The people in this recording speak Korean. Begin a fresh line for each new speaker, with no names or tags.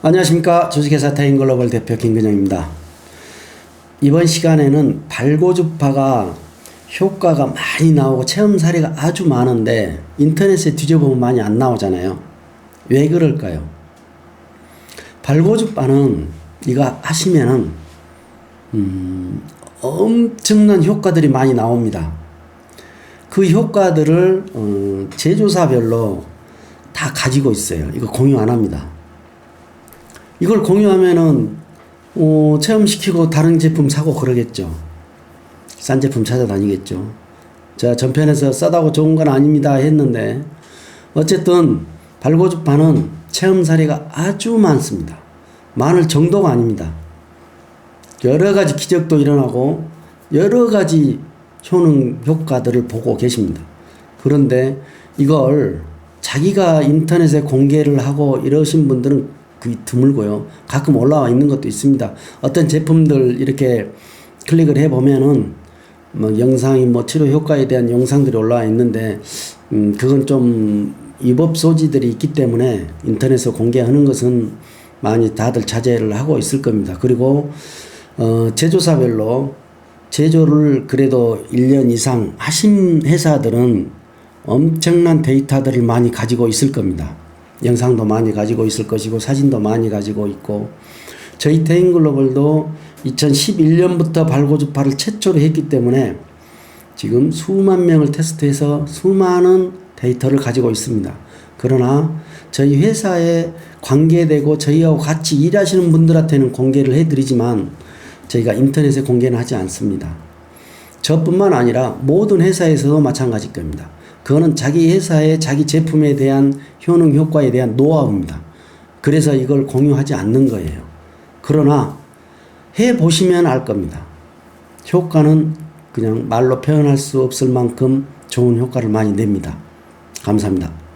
안녕하십니까 주식회사 타인글로벌 대표 김근영입니다. 이번 시간에는 발고주파가 효과가 많이 나오고 체험 사례가 아주 많은데 인터넷에 뒤져보면 많이 안 나오잖아요. 왜 그럴까요? 발고주파는 이거 하시면은 음, 엄청난 효과들이 많이 나옵니다. 그 효과들을 어, 제조사별로 다 가지고 있어요. 이거 공유 안 합니다. 이걸 공유하면은 어, 체험시키고 다른 제품 사고 그러겠죠. 싼 제품 찾아다니겠죠. 제가 전편에서 싸다고 좋은 건 아닙니다 했는데 어쨌든 발고주파는 체험 사례가 아주 많습니다. 많을 정도가 아닙니다. 여러 가지 기적도 일어나고 여러 가지 효능 효과들을 보고 계십니다. 그런데 이걸 자기가 인터넷에 공개를 하고 이러신 분들은 그 드물고요. 가끔 올라와 있는 것도 있습니다. 어떤 제품들 이렇게 클릭을 해 보면은 뭐 영상이 뭐 치료 효과에 대한 영상들이 올라와 있는데 음 그건 좀 위법 소지들이 있기 때문에 인터넷에 공개하는 것은 많이 다들 자제를 하고 있을 겁니다. 그리고 어 제조사별로 제조를 그래도 1년 이상 하신 회사들은 엄청난 데이터들을 많이 가지고 있을 겁니다. 영상도 많이 가지고 있을 것이고 사진도 많이 가지고 있고 저희 테인글로벌도 2011년부터 발고주파를 최초로 했기 때문에 지금 수만 명을 테스트해서 수많은 데이터를 가지고 있습니다. 그러나 저희 회사에 관계되고 저희하고 같이 일하시는 분들한테는 공개를 해드리지만 저희가 인터넷에 공개는 하지 않습니다. 저뿐만 아니라 모든 회사에서도 마찬가지일 겁니다. 그거는 자기 회사의 자기 제품에 대한 효능 효과에 대한 노하우입니다. 그래서 이걸 공유하지 않는 거예요. 그러나 해 보시면 알 겁니다. 효과는 그냥 말로 표현할 수 없을 만큼 좋은 효과를 많이 냅니다. 감사합니다.